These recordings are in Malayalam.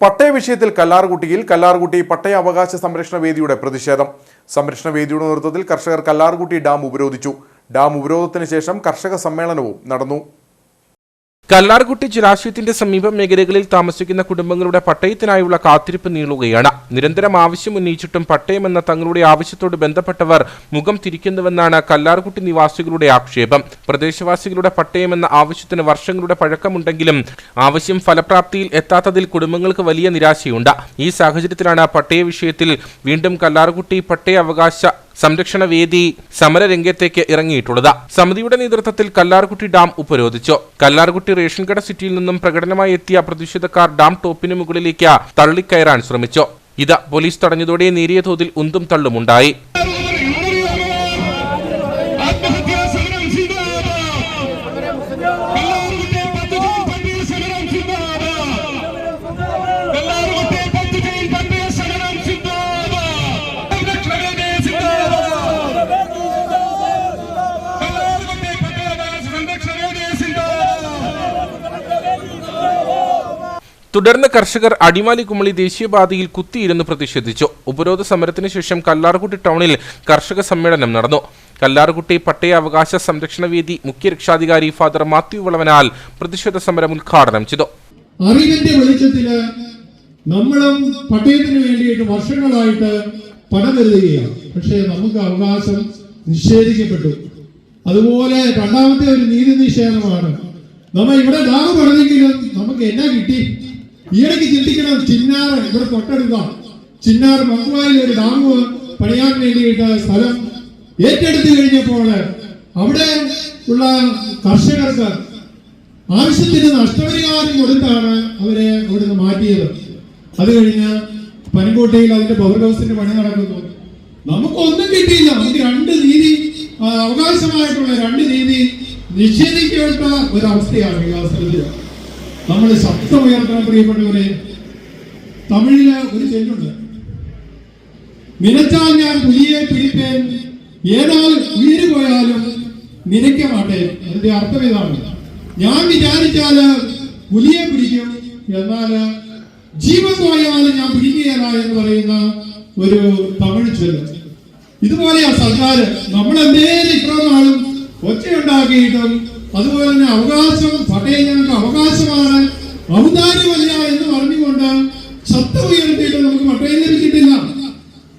പട്ടയ വിഷയത്തിൽ കല്ലാർകുട്ടിയിൽ കല്ലാർകുട്ടി പട്ടയ അവകാശ സംരക്ഷണ വേദിയുടെ പ്രതിഷേധം. സംരക്ഷണ വേദിയുടെ നേതൃത്വത്തിൽ കർഷകർ കല്ലാർകുട്ടി ഡാം ഉപരോധിച്ചു. ഡാം ഉപരോധത്തിന് ശേഷം കർഷക സമ്മേളനവും നടന്നു. കല്ലാർകുട്ടി ജലാശയത്തിന്റെ സമീപ മേഖലകളിൽ താമസിക്കുന്ന കുടുംബങ്ങളുടെ പട്ടയത്തിനായുള്ള കാത്തിരിപ്പ് നീളുകയാണ്. നിരന്തരം ആവശ്യം ഉന്നയിച്ചിട്ടും പട്ടയമെന്ന തങ്ങളുടെ ആവശ്യത്തോട് ബന്ധപ്പെട്ടവർ മുഖം തിരിക്കുന്നുവെന്നാണ് കല്ലാർകുട്ടി നിവാസികളുടെ ആക്ഷേപം. പ്രദേശവാസികളുടെ പട്ടയമെന്ന ആവശ്യത്തിന് വർഷങ്ങളുടെ പഴക്കമുണ്ടെങ്കിലും ആവശ്യം ഫലപ്രാപ്തിയിൽ എത്താത്തതിൽ കുടുംബങ്ങൾക്ക് വലിയ നിരാശയുണ്ട്. ഈ സാഹചര്യത്തിലാണ് പട്ടയ വിഷയത്തിൽ വീണ്ടും കല്ലാർകുട്ടി പട്ടയ അവകാശ സംരക്ഷണ വേദി സമരരംഗത്തേക്ക് ഇറങ്ങിയിട്ടുള്ളത്. സമിതിയുടെ നേതൃത്വത്തിൽ കല്ലാർകുട്ടി ഡാം ഉപരോധിച്ചു. കല്ലാർകുട്ടി റേഷൻ കട സിറ്റിയിൽ നിന്നും പ്രകടനമായി എത്തിയ പ്രതിഷേധക്കാർ ഡാം ടോപ്പിന് മുകളിലേക്ക് തള്ളിക്കയറാൻ ശ്രമിച്ചു. ഇത് പോലീസ് തടഞ്ഞതോടെ നേരിയ തോതിൽ ഉന്തും തള്ളുമുണ്ടായി. തുടർന്ന് കർഷകർ അടിമാലി കുമളി ദേശീയപാതയിൽ കുത്തിയിരുന്ന് പ്രതിഷേധിച്ചു. ഉപരോധ സമരത്തിന് ശേഷം കല്ലാർകുട്ടി ടൗണിൽ കർഷക സമ്മേളനം നടന്നു. കല്ലാർകുട്ടി പട്ടയ അവകാശ സംരക്ഷണ വേദി മുഖ്യ രക്ഷാധികാരി ഫാദർ മാത്യു വളവനാൽ പ്രതിഷേധ സമരം ഉദ്ഘാടനം ചെയ്തു. അറിവിന്റെ വെളിച്ചത്തിൽ നമ്മളും പട്ടയത്തിന് വേണ്ടിയിട്ട് വർഷങ്ങളായിട്ട് പണം എഴുതുകയാണ് പക്ഷേ നമുക്ക് അവകാശം നിഷേധിക്കപ്പെട്ടു. അതുപോലെ രണ്ടാമത്തെ ഒരു നീതി നിഷേധമാണ്. നമ്മ ഇവിടെ ഡാം പറഞ്ഞെങ്കിലും നമുക്ക് എന്നാ കിട്ടി? ഈയിടയ്ക്ക് ചിന്തിക്കണം ചിന്നാറ് ഇവിടെ തൊട്ടടുത്ത ചിന്നാർ മക്വായിൽ ഒരു ഡാം പണിയാൻ വേണ്ടിയിട്ട് സ്ഥലം ഏറ്റെടുത്തു കഴിഞ്ഞപ്പോൾ അവിടെ ഉള്ള കർഷകർക്ക് ആവശ്യത്തിന് നഷ്ടപരിഹാരം കൊടുത്താണ് അവരെ അവിടുന്ന് മാറ്റിയത്. അത് കഴിഞ്ഞ് പനങ്കോട്ടയിൽ അതിന്റെ പവർ ഹൗസിന്റെ പണി നടക്കുന്നു. നമുക്കൊന്നും കിട്ടിയില്ല. നമുക്ക് രണ്ട് നീതി അവകാശമായിട്ടുള്ള രണ്ട് നീതി നിഷേധിക്കേണ്ട ഒരവസ്ഥയാണ് ഈ അവസരത്തിൽ ശബ്ദം ഉയർത്തണം പ്രിയപ്പെട്ടവരെ തമിഴിൽ ഒരു ചെല്ലുണ്ട്. നിനച്ചാൽ ഞാൻ പുലിയെ പിടിപ്പേൻ ഏതാൽ ഉയരു പോയാലും നിനയ്ക്ക മാട്ടേ. അതിന്റെ അർത്ഥം ഇതാണ് ഞാൻ വിചാരിച്ചാൽ പുലിയെ പിടിക്കും എന്നാൽ ജീവൻ പോയാലും ഞാൻ പിടിക്കുകയല്ല എന്ന് പറയുന്ന ഒരു തമിഴ് ചൊല്ല്. ഇതുപോലെയാ സർക്കാർ നമ്മൾ എന്തേലും ഇത്ര നാളും ഒച്ചയുണ്ടാക്കിയിട്ടും അതുപോലെ തന്നെ അവകാശം പട്ടയം ഞങ്ങൾക്ക് അവകാശമാണ്. ഔദാര്യമല്ല എന്ന് പറഞ്ഞുകൊണ്ട് ശബ്ദം ഉയർത്തിയിട്ട് നമുക്ക് പട്ടയം ലഭിച്ചിട്ടില്ല.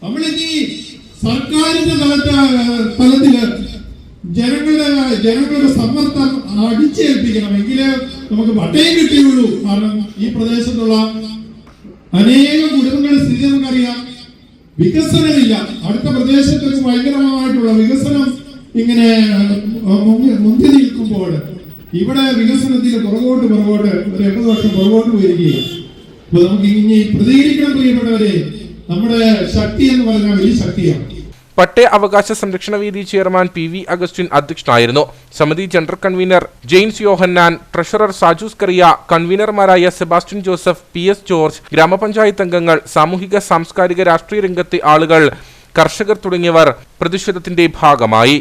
നമ്മളിനി സർക്കാരിന്റെ തലത്ത് തലത്തിൽ ജനങ്ങളുടെ ജനങ്ങളുടെ സമ്മർദ്ദം അടിച്ചേൽപ്പിക്കണം എങ്കിലേ നമുക്ക് പട്ടയം കിട്ടിയുള്ളൂ. കാരണം ഈ പ്രദേശത്തുള്ള അനേകം കുടുംബങ്ങളുടെ സ്ഥിതി നമുക്കറിയാം വികസനമില്ല. അടുത്ത പ്രദേശത്തൊരു ഭയങ്കരമായിട്ടുള്ള വികസനം ഇങ്ങനെ മുന്തി നിൽക്കുമ്പോൾ ഇവിടെ വികസനത്തിൽ പുറകോട്ട് പുറകോട്ട് ഒരു എൺപത് വർഷം പുറകോട്ട് പോയിരിക്കുകയാണ്. അപ്പൊ നമുക്ക് ഇനി പ്രതികരിക്കണം പ്രിയപ്പെട്ടവരെ. നമ്മുടെ ശക്തി എന്ന് പറഞ്ഞാൽ വലിയ ശക്തിയാണ്. പട്ടയ അവകാശ സംരക്ഷണ വേദി ചെയർമാൻ പി വി അഗസ്റ്റിൻ അധ്യക്ഷനായിരുന്നു. സമിതി general convener James Yohannan treasurer Sajus Kariya കൺവീനർമാരായ Sebastian Joseph P S George ഗ്രാമപഞ്ചായത്ത് അംഗങ്ങൾ സാമൂഹിക സാംസ്കാരിക രാഷ്ട്രീയ രംഗത്തെ ആളുകൾ കർഷകർ തുടങ്ങിയവർ പ്രതിഷേധത്തിന്റെ ഭാഗമായി.